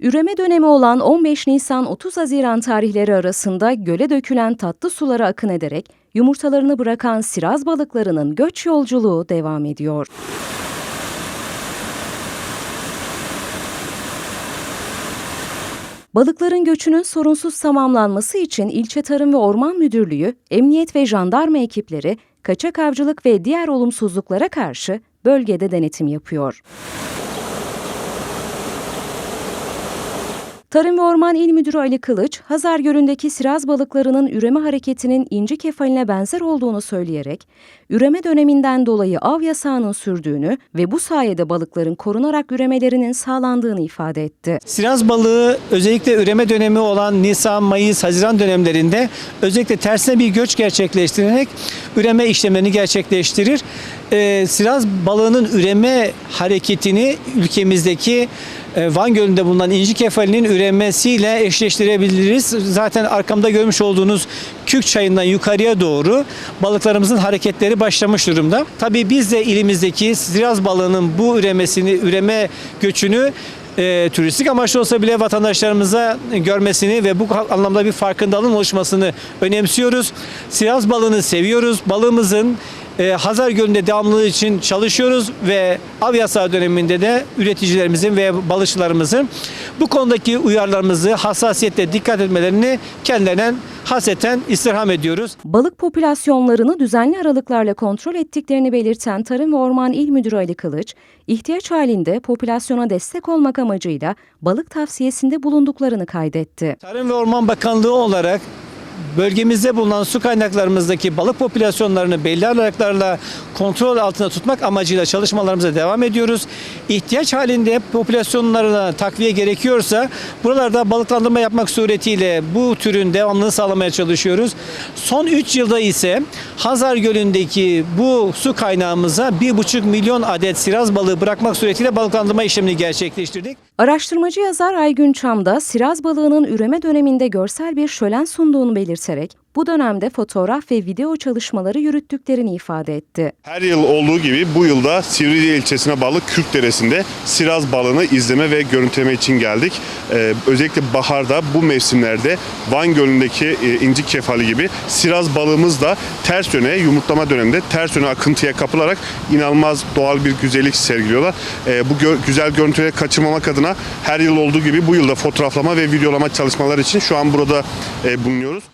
Üreme dönemi olan 15 Nisan-30 Haziran tarihleri arasında göle dökülen tatlı sulara akın ederek yumurtalarını bırakan siraz balıklarının göç yolculuğu devam ediyor. Balıkların göçünün sorunsuz tamamlanması için İlçe Tarım ve Orman Müdürlüğü, emniyet ve jandarma ekipleri kaçak avcılık ve diğer olumsuzluklara karşı bölgede denetim yapıyor. Tarım ve Orman İl Müdürü Ali Kılıç, Hazar Gölü'ndeki siraz balıklarının üreme hareketinin inci kefaline benzer olduğunu söyleyerek, üreme döneminden dolayı av yasağının sürdüğünü ve bu sayede balıkların korunarak üremelerinin sağlandığını ifade etti. Siraz balığı özellikle üreme dönemi olan Nisan, Mayıs, Haziran dönemlerinde özellikle tersine bir göç gerçekleştirerek üreme işlemlerini gerçekleştirir. Ee, siraz balığının üreme hareketini ülkemizdeki Van Gölü'nde bulunan inci kefalinin üremesiyle eşleştirebiliriz. Zaten arkamda görmüş olduğunuz Kük çayından yukarıya doğru balıklarımızın hareketleri başlamış durumda. Tabii biz de ilimizdeki siraz balığının bu üremesini, üreme göçünü e, turistik amaçlı olsa bile vatandaşlarımıza görmesini ve bu anlamda bir farkındalığın oluşmasını önemsiyoruz. Siraz balığını seviyoruz. Balığımızın e, Hazar Gölü'nde devamlılığı için çalışıyoruz ve av yasağı döneminde de üreticilerimizin ve balıkçılarımızın bu konudaki uyarılarımızı hassasiyetle dikkat etmelerini kendilerinden haseten istirham ediyoruz. Balık popülasyonlarını düzenli aralıklarla kontrol ettiklerini belirten Tarım ve Orman İl Müdürü Ali Kılıç, ihtiyaç halinde popülasyona destek olmak amacıyla balık tavsiyesinde bulunduklarını kaydetti. Tarım ve Orman Bakanlığı olarak bölgemizde bulunan su kaynaklarımızdaki balık popülasyonlarını belli aralıklarla kontrol altında tutmak amacıyla çalışmalarımıza devam ediyoruz. İhtiyaç halinde popülasyonlarına takviye gerekiyorsa buralarda balıklandırma yapmak suretiyle bu türün devamlılığını sağlamaya çalışıyoruz. Son 3 yılda ise Hazar Gölü'ndeki bu su kaynağımıza 1,5 milyon adet siraz balığı bırakmak suretiyle balıklandırma işlemini gerçekleştirdik. Araştırmacı yazar Aygün Çam'da siraz balığının üreme döneminde görsel bir şölen sunduğunu belirterek bu dönemde fotoğraf ve video çalışmaları yürüttüklerini ifade etti. Her yıl olduğu gibi bu yılda Sivriye ilçesine bağlı Kürk Deresi'nde siraz balığını izleme ve görüntüleme için geldik. Ee, özellikle baharda bu mevsimlerde Van Gölü'ndeki e, inci kefali gibi siraz balığımız da ters yöne yumurtlama döneminde ters yöne akıntıya kapılarak inanılmaz doğal bir güzellik sergiliyorlar. Ee, bu gö- güzel görüntüleri kaçırmamak adına her yıl olduğu gibi bu yılda fotoğraflama ve videolama çalışmaları için şu an burada e, bulunuyoruz.